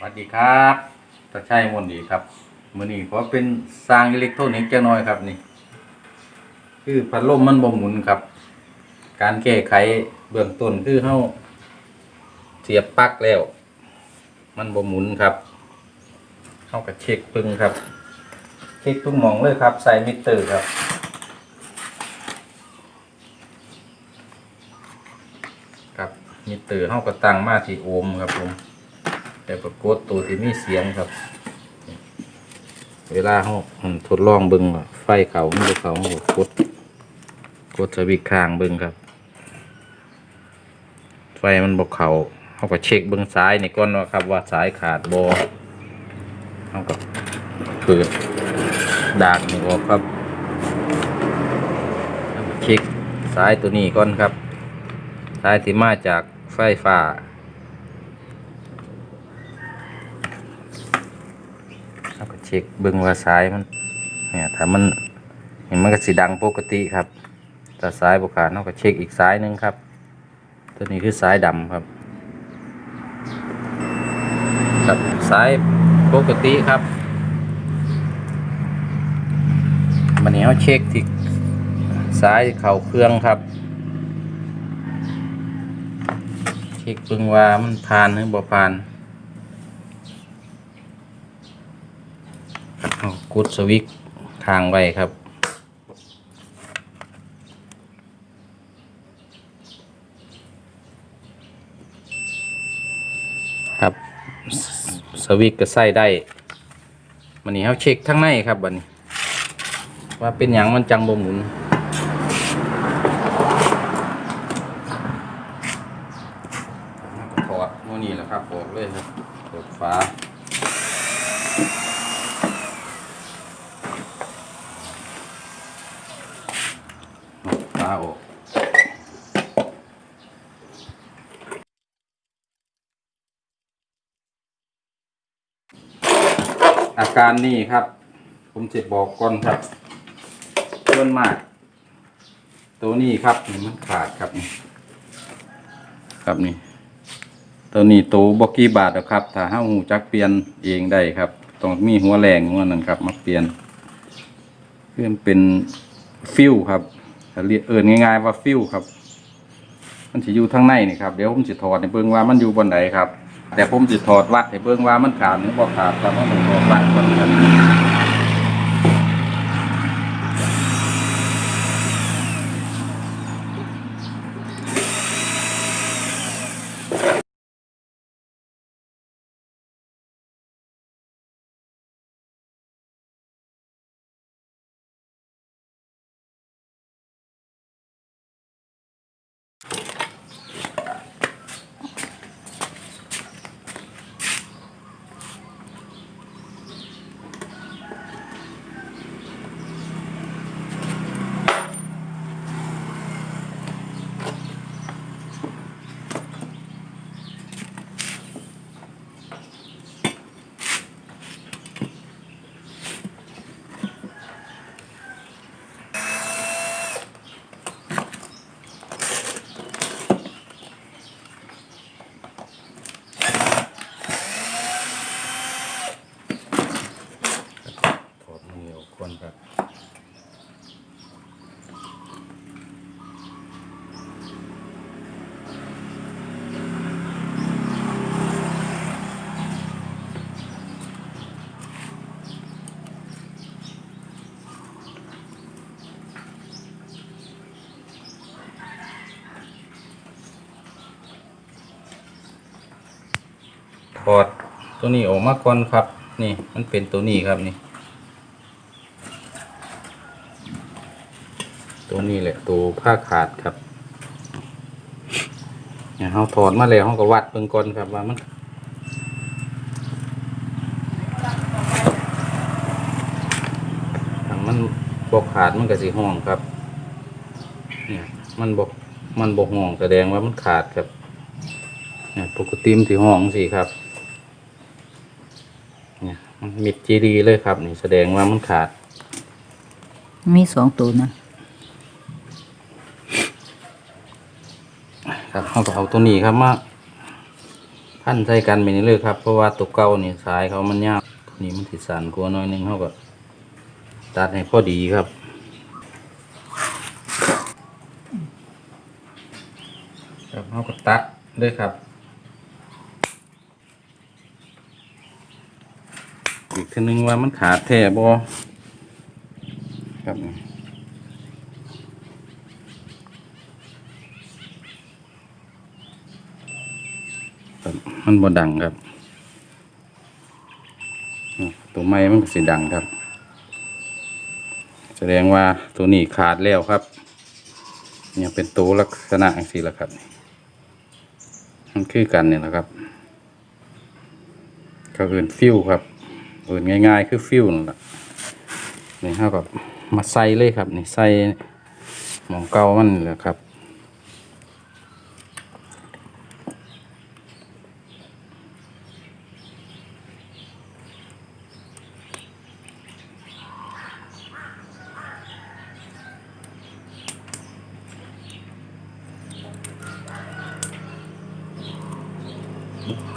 สวัสดีครับตาชัยมนดีครับมือนี้ขอเป็นสร้างอิเล็กทรนิกส์จักหน่อยครับนี่ คือพัดลมมันบ่หมุนครับ การแก้ไขเบื้องต้นคือเฮาเสียบปลั๊กแล้ว มันบ่หมุนครับเฮาก็เช็คปึงครับ เช็คทุกหมองเลยครับ ใส่มิเตอร์ครับครับมิเตอร์เฮาก็ตั้งมาที่โอห์มครับผม แต่ปรากฏตัวที่มีเสียงครับ เวลาเขาทดลองเบิ้งไฟเขาไม่ได้เขาเขาก็กดกดสวิตค้างเบิ้งครับ ไฟมันบอกเขาเขาก็เช็คเบิ้งซ้ายในก่อนว่าครับว่าสายขาดบอเขาก็เปิดดากนี่ออกครับเช็คซ้ายตัวนี้ก่อนครับ สายที่มาจากไฟฟ้า เช็คเบิ่งว่าสายมันเนี่ยถ้ามันเห็นมันก็สีดังปกติครับแต่สายบขาดเราก็เช็คอีกสายหนึ่งครับ ตัวนี้คือสายดำครับครับสายปกติครับมันนี้เราเช็คที่สายเข่าเครื่องครับเช็คเบิ่งว่ามันผ่านหรือบ่ผ่าน เอาก ดสวิตช์ทางไว้ครับ ครับ สวิตช์ก็ใส่ได้มันนี้เขาเช็คทั้งในครับบัดนี้ ว่าเป็นอย่างมันจังบ่หมุนถอดโน่นนี่แหละครับออกเลยครับเปิดฝา ฝาออกอา การนี่ครับ ผมจะบอกก่อนครับส่วนมาก ตัวนี้ครับนี่มันขาดครับนี่ครับนี่ ตัวนี้ตัวบอกกี้บาทแล้วครับ ถ้าห้าหูจักเปลี่ยนเองได้ครับต้องมีหัวแรงหัวนั่นครับมาเปลี่ยนเพื่อนเป็นฟิวครับเรียกเอินง่ายๆว่าฟิวครับ มันจะอยู่ทั้งในนี่ครับเดี๋ยวผมจะถอดให้เบิ่งว่ามันอยู่บนไหนครับ แต่ผมจะถอดวัดให้เบิ่งว่ามันขาดหรือบ่ขาดแต่ว่ามันถอดวัดก่อนครับ ถอดมือออกก่อนครับ ถอด ตัวนี้ออกมาก่อนครับ นี่มันเป็นตัวนี้ครับนี่ ตัวนี้แหละตัวผ้าขาดครับเนี่ยเราถอดมาแล้วเราก็วัดเบิ่งก่อนครับว่ามันถ้ามันบกขาดมันก็สีห้องครับ เนี่ยมันบกมันบกห้องแสดงว่ามันขาดครับเนี่ยปกติมันสีห้องสิครับ มันมิดจีดีเลยครับ นี่แสดงว่ามันขาด มีสองตัวนะครับเขาก็เอาตัวนี้ครับมาทพันใส่กันไปนี่เลยครับ เพราะว่าตัวเก่านี่สายเขามันยาวนี่มันติดสันกลัวาหน้อยหนึงเขาก็ตัดให้พอดีครับครับเขาก็ตัดเลยครับ อีก ทีนึงว่ามันขาดแท่บอครับนี่ครับมันบ่ดังครับ ตัวไม้มันก็สีดังครับ แสดงว่าตัวนี้ขาดแล้วครับเนี่ยเป็นตัวลักษณะอย่างสี่ละครับ มันคือกันเนี่ยนะครับ ก็เอื่นฟิวครับ เอื่นง่ายๆ คือฟิวนั่นแหละนี่เท่ากับมาใส่เลยครับ นี่ใส่หมองเก่ามันนี่แหละครับ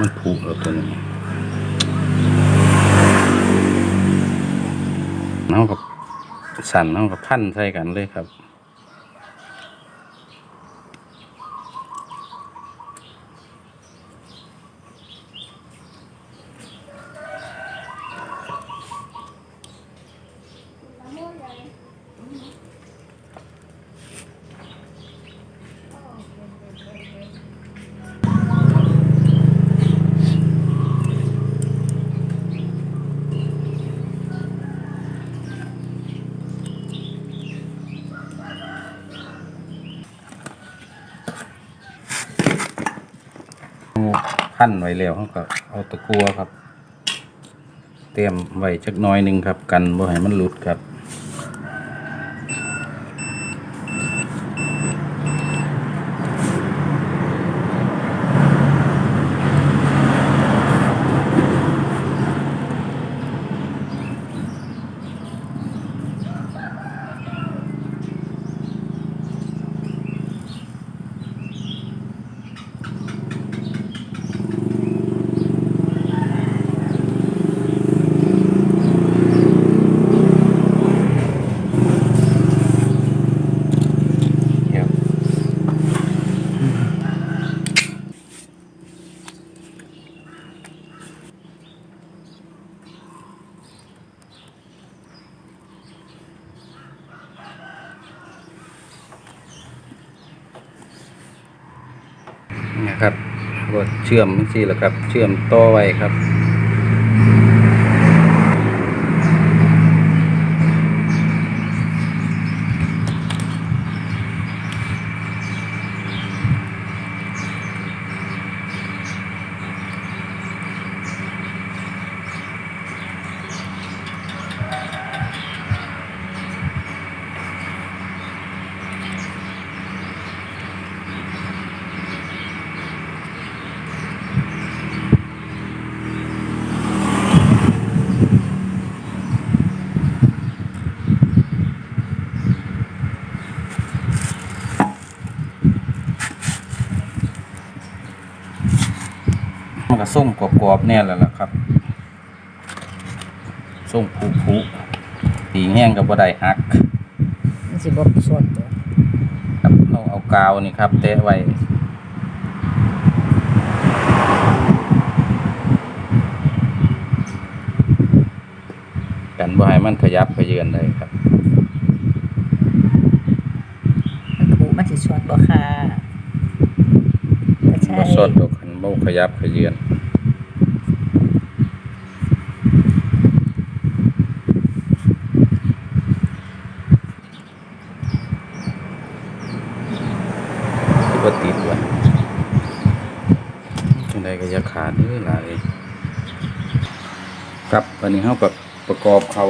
มันผูกแล้วตัวนี้น้องกับ สั่นน้องกับพันใส่กันเลยครับ พันไว้แล้วเขาก็เอาตะกัวครับ เตรียมไว้จักน้อยหนึ่งครับ กันบ่ให้มันหลุดครับ นะครับก็เชื่อมสี่แหละครับ เชื่อมต่อไว้ครับ ก็ส้มกรอบๆเนี่ยแหละล่ะครับส้มผูผูตีแห้งกับบ่ได้ฮักมันสิบ่สดบ่ครับเราเอากาวนี่ครับแตะไว้กันบ่ให้มันขยับขยือนเลยครับมันถูมันสิสดบ่ค่ะก็ใช่บ่สดดอกคันบ่ขยับขยือนที่บ่ติดว่ะจัง ไดก็จะขาดเด้อหลายครับวันนี้เขาก็ประกอบเขา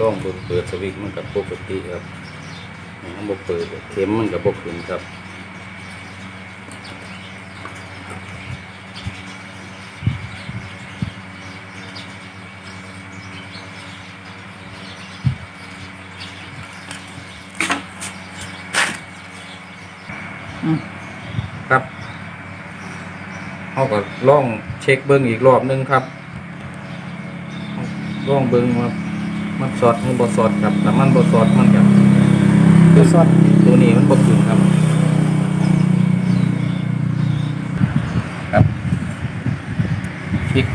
ล่องเปิดเปิดสวิตช์มันกับปกติครับมันบ่เปิดเข็มมันกับบกขึ้นครับครับเขาก็ล่องเช็คเบิ้งอีกรอบหนึงครับล่องเบิ้งว่า มันสอดหรือบ่สอดครับแต่มันบ่สอดมันกับตัวสดตัวนี้มันบ่ขึ้นครับ ครับเช็ค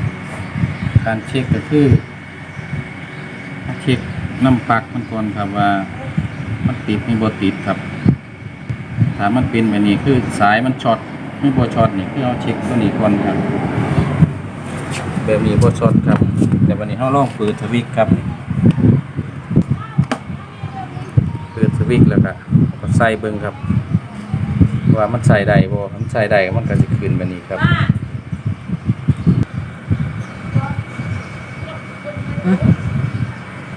การเช็คก็คือเช็คน้ำปลักมันก่อนครับว่า มันติดหรือบ่ติดครับถ้ามันเป็นแบบนี้คือสายมันช็อตไม่บ่ช็อตนี่คือเอาเช็คตัวนี้ก่อนครับ แบบนี้บ่ช็อตครับแต่วันนี้เราลองเปิดสวิตช์ครับ เปิดส วิกแล้วก็ก็ใส่เบิ้งครับ ว่ามันใส่ได้บ่ถ้ามันใส่ได้มันก็จะขึ้นแบบนี้ครับ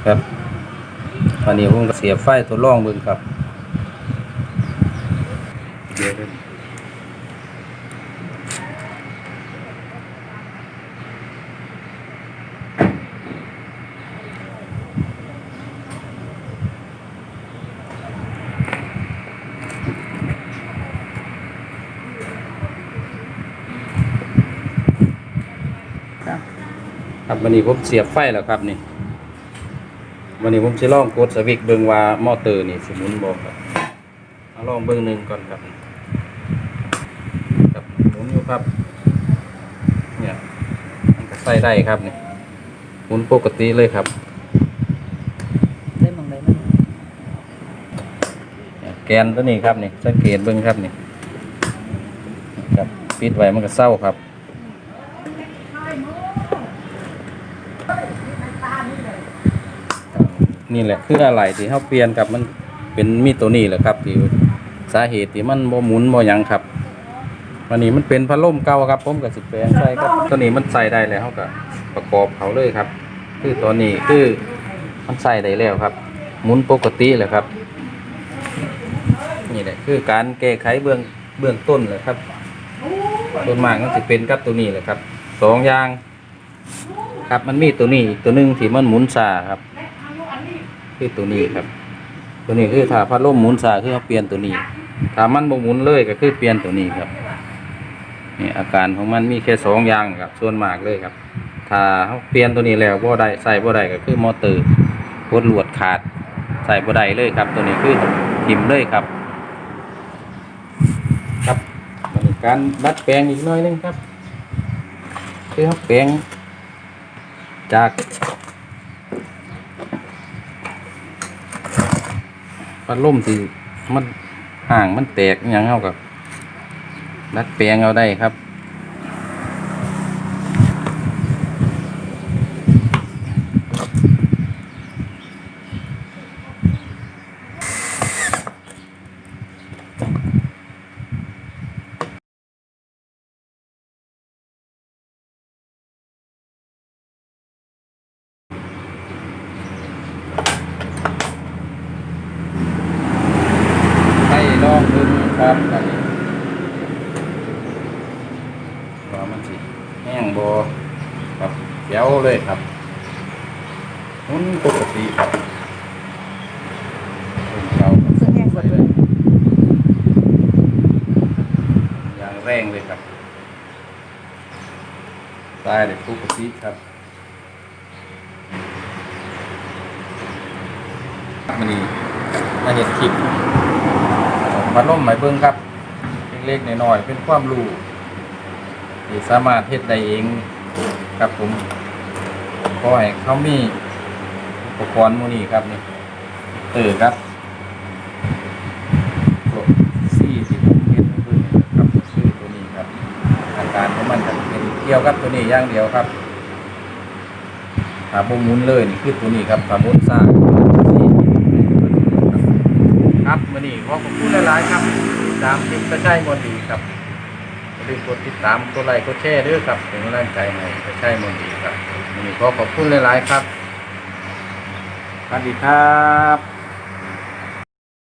ครับวันนี้ผมก็เสียบไฟทดลองเบิ้งครับเดี๋ยว ครับวันนี้ผมเสียบไฟแล้วครับนี่วันนี้ผมจะลองกดสวิตช์เบิ่งว่ามอเตอร์นี่สิหมุนบ่ครับเอาลองเบิ่งหนึ่งก่อนครับครับหมุนอยู่ครับ เนี่ยมันก็ใส่ได้ครับนี่หมุนปกติเลยครับได้มองได้มันเนี่ยแกนตัวนี้ครับนี่สังเกตเบิ่งครับนี่ครับปิดไว้มันก็เศร้าครับ นี่แหละคืออะไรที่เขาเปลี่ยนกับมันเป็นมีตัวนี้แหละครับที่สาเหตุที่มันโมหมุนโมยังครับวันนี้มันเป็นพัดลมเก่าครับ ผมกับสิบแปลงใส่ครับตัวนี้มันใส่ได้แล้วเขาก็ประกอบเขาเลยครับ คือตัวนี้คือมันใส่ได้แล้วครับ หมุนปกติเลยครับ นี่แหละคือการแก้ไขเบื้องเบื้องต้นเลยครับส่วนมากมันจะเป็นกับตัวนี้แหละครับสองอย่างครับมันมีตัวนี้อีกตัวหนึงที่มันหมุนซาครับ คือตัวนี้ครับ ตัวนี้คือถ้าพัดลมหมุนซาคือเขาเปลี่ยนตัวนี้ถ้ามันบ่หมุนเลยก็คือเปลี่ยนตัวนี้ครับนี่อาการของมันมีแค่สองอย่างครับส่วนมากเลยครับ ถ้าเขาเปลี่ยนตัวนี้แล้วบ่ได้ใส่บ่ได้ก็คือมอเตอร์กดลวดขาด ใส่บ่ได้เลยครับ ตัวนี้คือทิมเลยครับ ครับการดัดแปลงอีกหน่อยหนึงครับคือเขาแปลงจาก พัดลมที่มันห่างมันแตกอย่างเงากับดัดแปลงเอาได้ครับ ให้ลองดูครับอันนี้ว่ามันสิแห้งบครับเดี๋ยวเลยครับหมุนปกติครับเป็นเก่าครับใส่เลย อย่างแรงเลยครับตายเลยปกติครับมันนี่มาเห็นคลิปมาล่มหมายเบิ้งครับ เล็กๆน้อยๆเป็นความรู้ที่สามารถเฮ็ดได้เองครับผมขอให้เขามีอุปกรณ์มูนี่ครับนี่เออครับพวกซี่ที่ผมเฮ็ดให้เพิ่นนี่ครับก็คือตัวนี้ครับ อาการของมันจะ เกี่ยวกับตัวนี้อย่างเดียวครับถ้าบ่หมุนเลยนี่คือตัวนี้ครับถ้าหมุนซ่าซี่ที่ผมเฮ็ดให้เพิ่นนี่ครับมื่อนี้ขอขอบคุณหลายๆครับตามทิปกระช่ายมนดีครับอย่าลืมกดติดตามกดไลค์กดแชร์ด้วยครับเป็นกำลังใจให้กระช่ายมนดีครับมื่อนี้ขอขอบคุณหลายๆครับควัสดีครับ